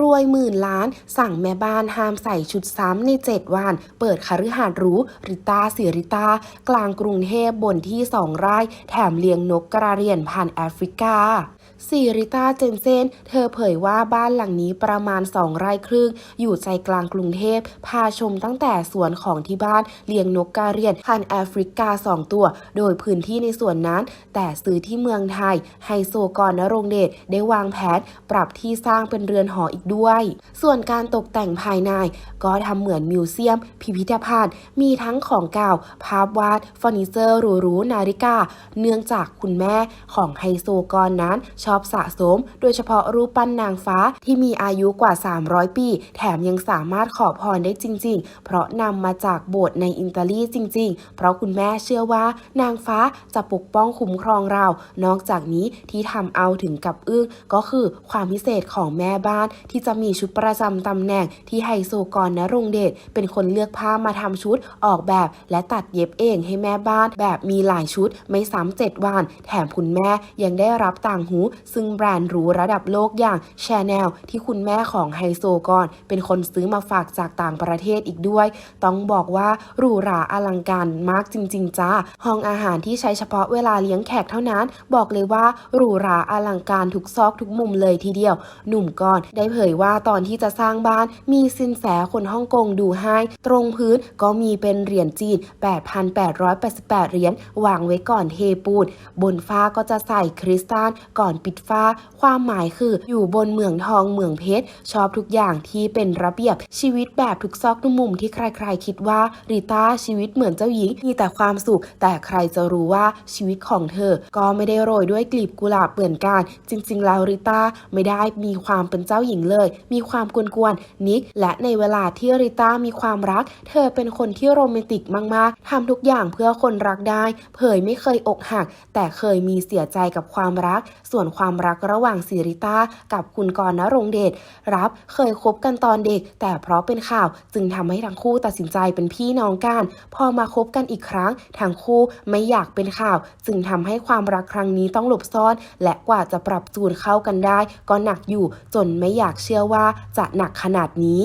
รวยหมื่นล้าน สั่งแม่บ้านห้ามใส่ชุดซ้ำใน 7 วัน เปิดคฤหาสน์รู้ริตาสิริตา กลางกรุงเทพบนที่สองไร่ แถมเลี้ยงนกกระเรียนพันแอฟริกา สิริต้าเจนเซน เธอเผยว่าบ้านหลังนี้ประมาณ 2 ไร่ครึ่ง อยู่ใจกลางกรุงเทพ พาชมตั้งแต่สวนของที่บ้านเลี้ยงนกกาเรียนพันแอฟริกา 2 ตัว โดยพื้นที่ในสวนนั้น แต่ซื้อที่เมืองไทย ไฮโซกรนรงเดชได้วางแผน ปรับที่สร้างเป็นเรือนหออีกด้วย ส่วนการตกแต่งภายใน ก็ทำเหมือนมิวเซียม พิพิธภัณฑ์ มีทั้งของเก่า ภาพวาดเฟอร์นิเจอร์หรูๆนาฬิกา เนื่องจากคุณแม่ของไฮโซกรนั้นชอบสะสม โดยเฉพาะรูปปั้นนางฟ้าที่มีอายุกว่า 300 ปี แถมยังสามารถขอพรได้จริง ๆ เพราะนำมาจากโบสถ์ในอิตาลีจริง ๆ เพราะคุณแม่เชื่อว่า นางฟ้าจะปกป้องคุ้มครองเรา นอกจากนี้ที่ทำเอาถึงกับอึ้งก็คือความพิเศษของแม่บ้านที่จะมีชุดประจำตำแหน่งที่ไฮโซกรนรงเดชเป็นคนเลือกผ้ามาทำชุดออกแบบและตัดเย็บเองให้แม่บ้าน แบบมีหลายชุดไม่ซ้ำเจ็ดวัน แถมคุณแม่ยังได้รับต่างหูซึ่งแบรนด์หรูระดับโลกอย่างชาแนลที่คุณแม่ของไฮโซกรเป็นคนซื้อมาฝากจากต่างประเทศอีกด้วย ต้องบอกว่าหรูหราอลังการมากจริง ๆ จ้า ห้องอาหารที่ใช้เฉพาะเวลาเลี้ยงแขกเท่านั้น บอกเลยว่าหรูหราอลังการทุกซอกทุกมุมเลยทีเดียว หนุ่มกรได้เผยว่าตอนที่จะสร้างบ้าน มีสินแสคนฮ่องกงดูให้ ตรงพื้นก็มีเป็นเหรียญจีน 8,888 เหรียญวางไว้ก่อนเทปูนบนฟ้าก็จะใส่คริสตัลก่อนปิดฟ้า ความหมายคืออยู่บนเหมืองทองเหมืองเพชร ชอบทุกอย่างที่เป็นระเบียบชีวิตแบบทุกซอกทุกมุมที่ใครๆ คิดว่าริต้าชีวิตเหมือนเจ้าหญิงมีแต่ความสุข แต่ใครจะรู้ว่าชีวิตของเธอ ก็ไม่ได้โรยด้วยกลีบกุหลาบเหมือนกันจริง ๆ แล้วริต้าไม่ได้มีความเป็นเจ้าหญิงเลย มีความกวนๆนิก และในเวลาที่ริต้ามีความรัก เธอเป็นคนที่โรแมนติกมากๆทำทุกอย่างเพื่อคนรักได้ เผยไม่เคยอกหัก แต่เคยมีเสียใจกับความรัก ส่วนความรักระหว่างสิริต้ากับคุณกรณรงเดชรับเคยคบกันตอนเด็ก แต่เพราะเป็นข่าวจึงทำให้ทั้งคู่ตัดสินใจเป็นพี่น้องกันพอมาคบกันอีกครั้งทั้งคู่ไม่อยากเป็นข่าว จึงทำให้ความรักครั้งนี้ต้องหลบซ่อน และกว่าจะปรับจูนเข้ากันได้ ก็หนักอยู่จนไม่อยากเชื่อว่าจะหนักขนาดนี้